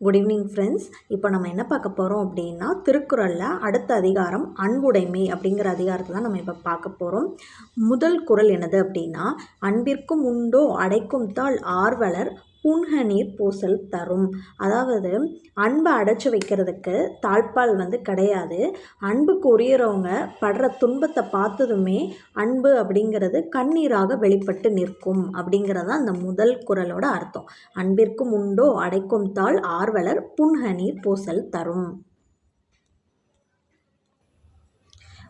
Good evening friends இப்போ நம்ம என்ன பார்க்க போகிறோம் அப்படின்னா திருக்குறளில் அடுத்த அதிகாரம் அன்புடைமை அப்படிங்கிற அதிகாரத்தை தான் நம்ம இப்போ பார்க்க போகிறோம் முதல் குரல் என்னது அப்படின்னா அன்பிற்கும் உண்டோ அடைக்கும் தாள் ஆர்வலர் புன்கநீர் பூசல் தரும். அதாவது அன்பை அடைச்சி வைக்கிறதுக்கு தாழ்பால் வந்து கிடையாது. அன்புக்கு உரியறவங்க படுற துன்பத்தை பார்த்ததுமே அன்பு அப்படிங்கிறது கண்ணீராக வெளிப்பட்டு நிற்கும் அப்படிங்கிறது அந்த முதல் குரலோட அர்த்தம். அன்பிற்கும் உண்டோ அடைக்கும் தாள் ஆர்வலர் புன்கநீர் பூசல் தரும்.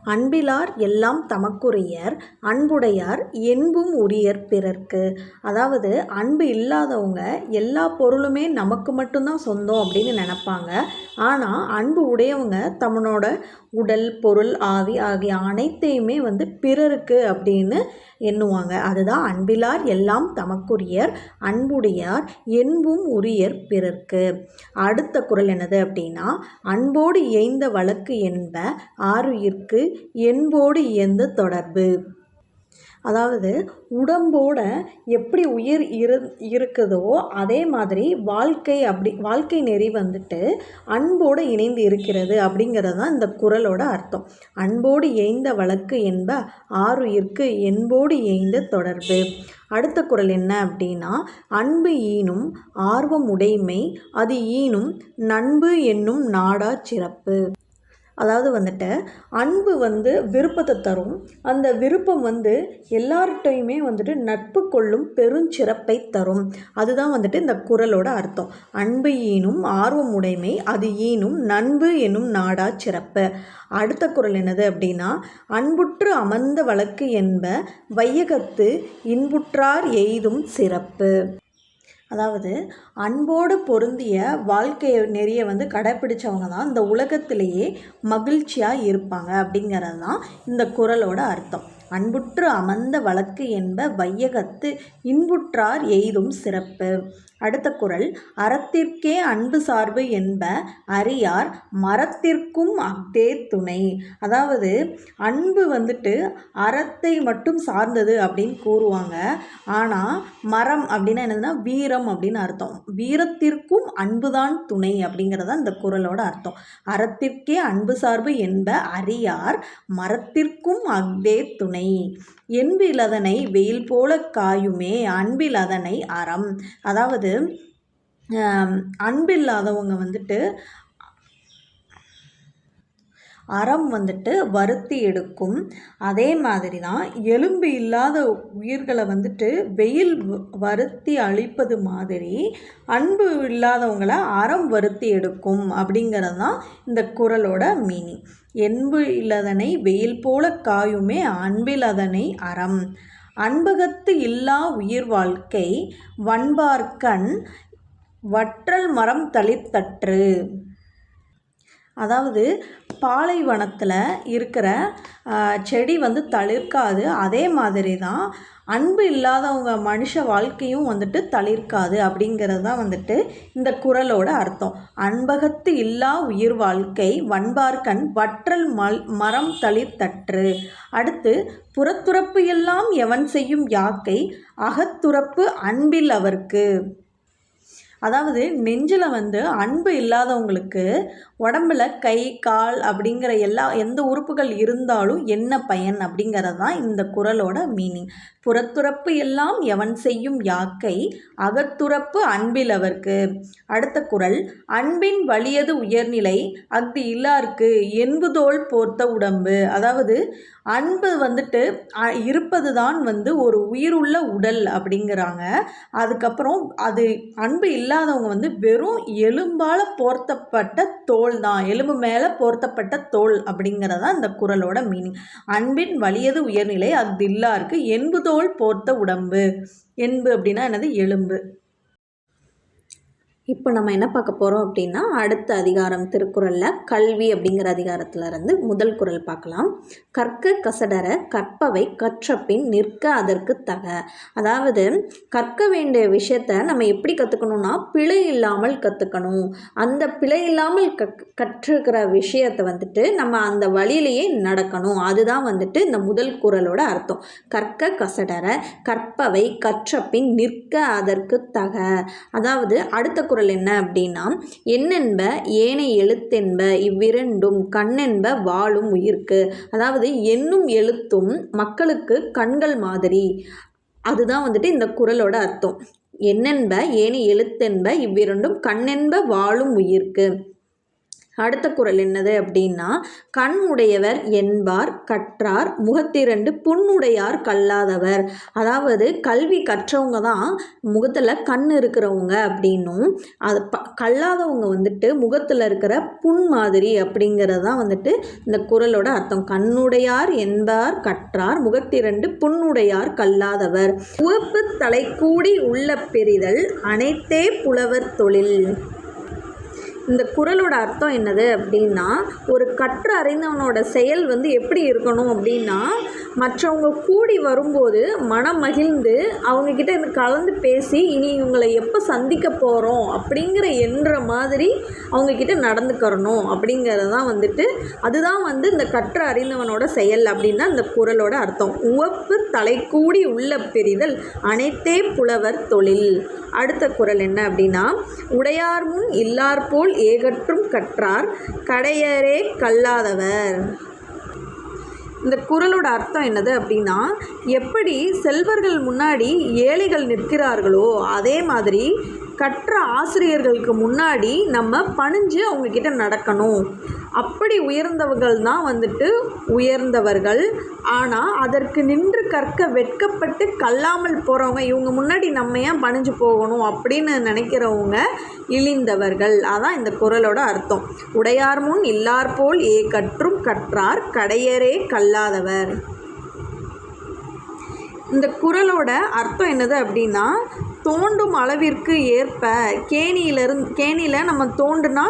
அன்பிலார் எல்லாம் தமக்குரியர் அன்புடையார் என்பும் உரியர் பிறர்க்கு. அதாவது அன்பு இல்லாதவங்க எல்லா பொருளுமே நமக்கு மட்டும்தான் சொந்தம் அப்படின்னு நினப்பாங்க. ஆனால் அன்பு உடையவங்க தம்மனோட உடல் பொருள் ஆவி ஆகிய அனைத்தையுமே வந்து பிறருக்கு அப்படின்னு எண்ணுவாங்க. அதுதான் அன்பிலார் எல்லாம் தமக்குரியர் அன்புடையார் என்பும் உரியர் பிறர்க்கு. அடுத்த குரல் என்னது அப்படின்னா அன்போடு இயைந்த வழக்கு என்ப ஆறுயிர்க்கு என்போடு இயந்த தொடர்பு. அதாவது உடம்போட எப்படி உயிர் இரு இருக்குதோ அதே மாதிரி வாழ்க்கை அப்படி வாழ்க்கை நெறி வந்துட்டு அன்போடு இணைந்து இருக்கிறது அப்படிங்கிறது தான் இந்த குரலோட அர்த்தம். அன்போடு ஏய்ந்த வழக்கு என்ப ஆறுயிர்க்கு என்போடு ஏய்ந்த தொடர்பு. அடுத்த குரல் என்ன அப்படின்னா அன்பு ஈனும் ஆர்வம் உடைமை அது ஈனும் நண்பு என்னும் நாடா சிறப்பு. அதாவது வந்துட்டு அன்பு வந்து விருப்பத்தை தரும். அந்த விருப்பம் வந்து எல்லார்கிட்டையுமே வந்துட்டு நட்பு கொள்ளும் பெருஞ்சிறப்பை தரும். அதுதான் வந்துட்டு இந்த குரலோட அர்த்தம். அன்பு ஈனும் ஆர்வம் உடைமை அது ஈனும் நண்பு என்னும் நாடா சிறப்பு. அடுத்த குரல் என்னது அப்படின்னா அன்புற்று அமர்ந்த வழக்கு என்ப வையகத்து இன்புற்றார் எய்தும் சிறப்பு. அதாவது அன்போடு பொருந்திய வாழ்க்கை நெறியை வந்து கடைப்பிடிச்சவங்க தான் இந்த உலகத்திலேயே மகிழ்ச்சியாக இருப்பாங்க அப்படிங்கிறது தான் இந்த குரலோட அர்த்தம். அன்புற்று அமர்ந்த வழக்கு என்ப வையகத்து இன்புற்றார் எய்தும் சிறப்பு. அடுத்த குரல் அறத்திற்கே அன்பு சார்பு என்ப அறியார் மரத்திற்கும் அக்தே துணை. அதாவது அன்பு வந்துட்டு அறத்தை மட்டும் சார்ந்தது அப்படின்னு கூறுவாங்க. ஆனால் மரம் அப்படின்னா என்னதுன்னா வீரம் அப்படின்னு அர்த்தம். வீரத்திற்கும் அன்புதான் துணை அப்படிங்கிறதா இந்த குரலோட அர்த்தம். அறத்திற்கே அன்பு சார்பு என்ப அறியார் மரத்திற்கும் அக்தே துணை. என்பில் அதனை வெயில் போல காயுமே அன்பில் அதனை அறம். அதாவது அன்பில்லாதவங்க வந்துட்டு அறம் வந்துட்டு வருத்தி எடுக்கும். அதே மாதிரி தான் எலும்பு இல்லாத உயிர்களை வந்துட்டு வெயில் வருத்தி அழிப்பது மாதிரி அன்பு இல்லாதவங்களை அறம் வருத்தி எடுக்கும் அப்படிங்கிறது தான் இந்த குரலோட மீனிங் என்பு இல்லாதனை வெயில் போல காயுமே அன்பில் அதனை அறம். அன்பகத்து இல்லா உயிர் வாழ்க்கை வன்பார்க்கண் வற்றல் மரம் தளிர்த்தற்று. அதாவது பாலைவனத்தில் இருக்கிற செடி வந்து தளிர்க்காது. அதே மாதிரி தான் அன்பு இல்லாதவங்க மனுஷ வாழ்க்கையும் வந்துட்டு தளிர்க்காது அப்படிங்கிறது தான் வந்துட்டு இந்த குரலோட அர்த்தம். அன்பகத்து இல்லா உயிர் வாழ்க்கை வன்பார்கண் வற்றல் மல் மரம் தளிர்த்தற்று. அடுத்து புறத்துறப்பு எல்லாம் எவன் செய்யும் யாக்கை? அகத்துறப்பு அன்பில் அவர்க்கு. அதாவது நெஞ்சில் வந்து அன்பு இல்லாதவங்களுக்கு உடம்புல கை கால் அப்படிங்கிற எல்லா எந்த உறுப்புகள் இருந்தாலும் என்ன பயன் அப்படிங்கிறது தான் இந்த குரலோட மீனிங் புறத்துறப்பு எல்லாம் எவன் செய்யும் யாக்கை அகத்துறப்பு அன்பில் அவர்க்கு. அடுத்த குரல் அன்பின் வலியது உயர்நிலை அஃது இல்லாருக்கு என்புதோல் போர்த்த உடம்பு. அதாவது அன்பு வந்துட்டு இருப்பது தான் வந்து ஒரு உயிருள்ள உடல் அப்படிங்கிறாங்க. அதுக்கப்புறம் அது அன்பு இல்லாதவங்க வந்து வெறும் எலும்பால் போர்த்தப்பட்ட தோல் தான் எலும்பு மேலே போர்த்தப்பட்ட தோல் அப்படிங்கிறதா இந்த குரலோட மீனிங் அன்பின் வலியது உயர்நிலை அது இல்லாருக்கு என்பு தோல் போர்த்த உடம்பு. என்பு அப்படின்னா என்னது? எலும்பு. இப்போ நம்ம என்ன பார்க்க போகிறோம் அப்படின்னா அடுத்த அதிகாரம் திருக்குறளில் கல்வி அப்படிங்கிற அதிகாரத்திலிருந்து முதல் குரல் பார்க்கலாம். கற்க கசடர கற்பவை கற்றப்பின் நிற்க அதற்கு தக. அதாவது கற்க வேண்டிய விஷயத்த நம்ம எப்படி கற்றுக்கணும்னா பிழை இல்லாமல் கற்றுக்கணும் அந்த பிழை இல்லாமல் கற் கற்றுக்கிற விஷயத்தை வந்துட்டு நம்ம அந்த வழியிலேயே நடக்கணும். அதுதான் வந்துட்டு இந்த முதல் குரலோட அர்த்தம். கற்க கசடர கற்பவை கற்றப்பின் நிற்க அதற்கு தக. அதாவது அடுத்த குரல் குறள் என்ன அப்படின்னா எண்ணென்ப ஏனை எழுத்தென்ப இவ்விரண்டும் கண்ணென்ப வாழும் உயிர்க்கு. அதாவது எண்ணும் எழுத்தும் மக்களுக்கு கண்கள் மாதிரி. அதுதான் வந்துட்டு இந்த குறளோட அர்த்தம். என்னென்ப ஏனை எழுத்தென்ப இவ்விரண்டும் கண்ணென்ப வாழும் உயிர்க்கு. அடுத்த குறள் என்னது அப்படின்னா கண் உடையவர் என்பார் கற்றார் முகத்திரண்டு புண்ணுடையார் கல்லாதவர். அதாவது கல்வி கற்றவங்க தான் முகத்தில் கண் இருக்கிறவங்க அப்படின்னும் அது ப கல்லாதவங்க வந்துட்டு முகத்தில் இருக்கிற புண் மாதிரி அப்படிங்கிறது தான் வந்துட்டு இந்த குரலோட அர்த்தம். கண்ணுடையார் என்பார் கற்றார் முகத்திரண்டு புண்ணுடையார் கல்லாதவர். உவப்பு தலைக்கூடி உள்ள பெரிதல் அனைத்தே புலவர் தொழில். இந்த குறளோட அர்த்தம் என்னது அப்படின்னா ஒரு கற்று அறிந்தவனோட செயல் வந்து எப்படி இருக்கணும் அப்படின்னா மற்றவங்க கூடி வரும்போது மனம் மகிழ்ந்து அவங்கக்கிட்ட இந்த கலந்து பேசி இனி இவங்களை எப்போ சந்திக்க போகிறோம் அப்படிங்கிற என்ற மாதிரி அவங்கக்கிட்ட நடந்துக்கிறணும் அப்படிங்கிறது தான் வந்துட்டு அதுதான் வந்து இந்த கற்று அறிந்தவனோட செயல் அப்படின்னா இந்த குறளோட அர்த்தம். உவப்பு தலைக்கூடி உள்ள பெரிதல் அனைத்தே புலவர் தொழில். அடுத்த குரல் என்ன அப்படின்னா உடையார் முன் இல்லார் போல் ஏகற்றும் கற்றார் கடையரே கல்லாதவர். இந்த குரலோட அர்த்தம் என்னது அப்படின்னா எப்படி செல்வர்கள் முன்னாடி ஏழைகள் நிற்கிறார்களோ அதே மாதிரி கற்ற ஆசிரியர்களுக்கு முன்னாடி நம்ம பணிஞ்சு அவங்கக்கிட்ட நடக்கணும். அப்படி உயர்ந்தவர்கள் தான் வந்துட்டு உயர்ந்தவர்கள். ஆனால் அதற்கு நின்று கற்க வெட்கப்பட்டு கல்லாமல் போகிறவங்க இவங்க முன்னாடி நம்ம ஏன் பணிஞ்சு போகணும் அப்படின்னு நினைக்கிறவங்க இழிந்தவர்கள். அதான் இந்த குறளோட அர்த்தம். உடையார் முன் இல்லார் போல் ஏ கற்றும் கற்றார் கடையரே கல்லாதவர். இந்த குறளோட அர்த்தம் என்னது அப்படின்னா தோண்டும் அளவிற்கு ஏற்ப கேணியிலிருந்து கேணியில் நம்ம தோண்டுனா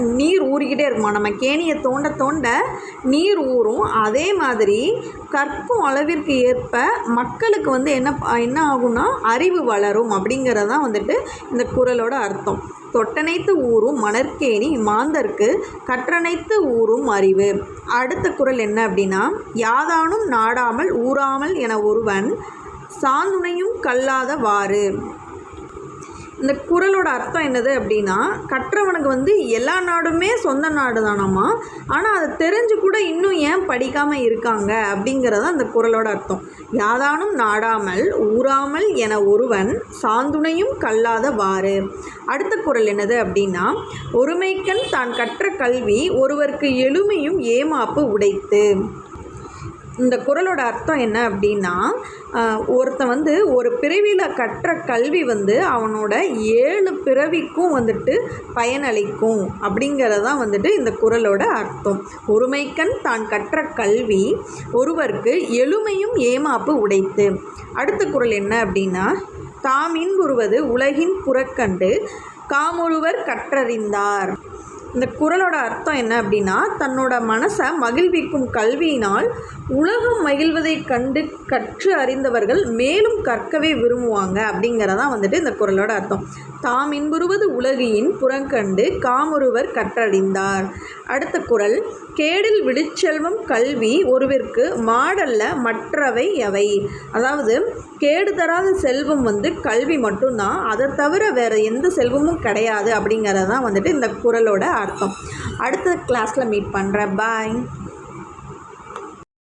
நீர் ஊறிக்கிட்டே இருக்குமா? நம்ம கேணியை தோண்ட தோண்ட நீர் ஊறும். அதே மாதிரி கற்கும் அளவிற்கு ஏற்ப மக்களுக்கு வந்து என்ன என்ன ஆகும்னா அறிவு வளரும் அப்படிங்கிறதான் வந்துட்டு இந்த குறளோட அர்த்தம். தொட்டனைத்து ஊரும் மணற்கேணி மாந்தர்க்கு கற்றனைத்து ஊரும் அறிவு. அடுத்த குறள் என்ன அப்படின்னா யாதானும் நாடாமல் ஊறாமல் என ஒருவன் சாந்துணையும் கல்லாதவாறு இந்த குரலோட அர்த்தம் என்னது அப்படின்னா கற்றவனுக்கு வந்து எல்லா நாடுமே சொந்த நாடு தானாமா ஆனால் அதை தெரிஞ்சு கூட இன்னும் ஏன் படிக்காமல் இருக்காங்க? அப்படிங்கிறத அந்த குரலோட அர்த்தம். யாதானும் நாடாமல் ஊறாமல் என ஒருவன் சாந்துணையும் கல்லாதவாறு அடுத்த குரல் என்னது அப்படின்னா ஒருமைக்கண் தான் கற்ற கல்வி ஒருவருக்கு எளிமையும் ஏமாப்பு உடைத்து. இந்த குறளோட அர்த்தம் என்ன அப்படின்னா ஒருத்தன் வந்து ஒரு பிறவியில் கற்ற கல்வி வந்து அவனோட ஏழு பிறவிக்கும் வந்துட்டு பயனளிக்கும் அப்படிங்கிறதான் வந்துட்டு இந்த குறளோட அர்த்தம். ஒருமைக்கண் தான் கற்ற கல்வி ஒருவருக்கு எளிமையும் ஏமாப்பு உடைத்து. அடுத்த குறள் என்ன அப்படின்னா தாம் இன்புறுவது உலகின் புறக்கண்டு காமொருவர் கற்றறிந்தார். இந்த குரலோட அர்த்தம் என்ன அப்படின்னா தன்னோட மனசை மகிழ்விக்கும் கல்வியினால் உலகம் மகிழ்வதை கண்டு கற்று அறிந்தவர்கள் மேலும் கற்கவே விரும்புவாங்க அப்படிங்கிறதான் வந்துட்டு இந்த குறளோட அர்த்தம். தாம் இன்புறுவது உலகியின் புறங்கண்டு காமொருவர் கற்றறிந்தார். அடுத்த குறள் கேடில் விடுச்செல்வம் கல்வி ஒருவிற்கு மாடல்ல மற்றவை எவை அதாவது கேடு தராத செல்வம் வந்து கல்வி மட்டும்தான் அதை தவிர வேறு எந்த செல்வமும் கிடையாது அப்படிங்கிறது தான் வந்துட்டு இந்த குறளோட அர்த்தம். அடுத்த கிளாஸில் மீட் பண்ணுறேன் பாய்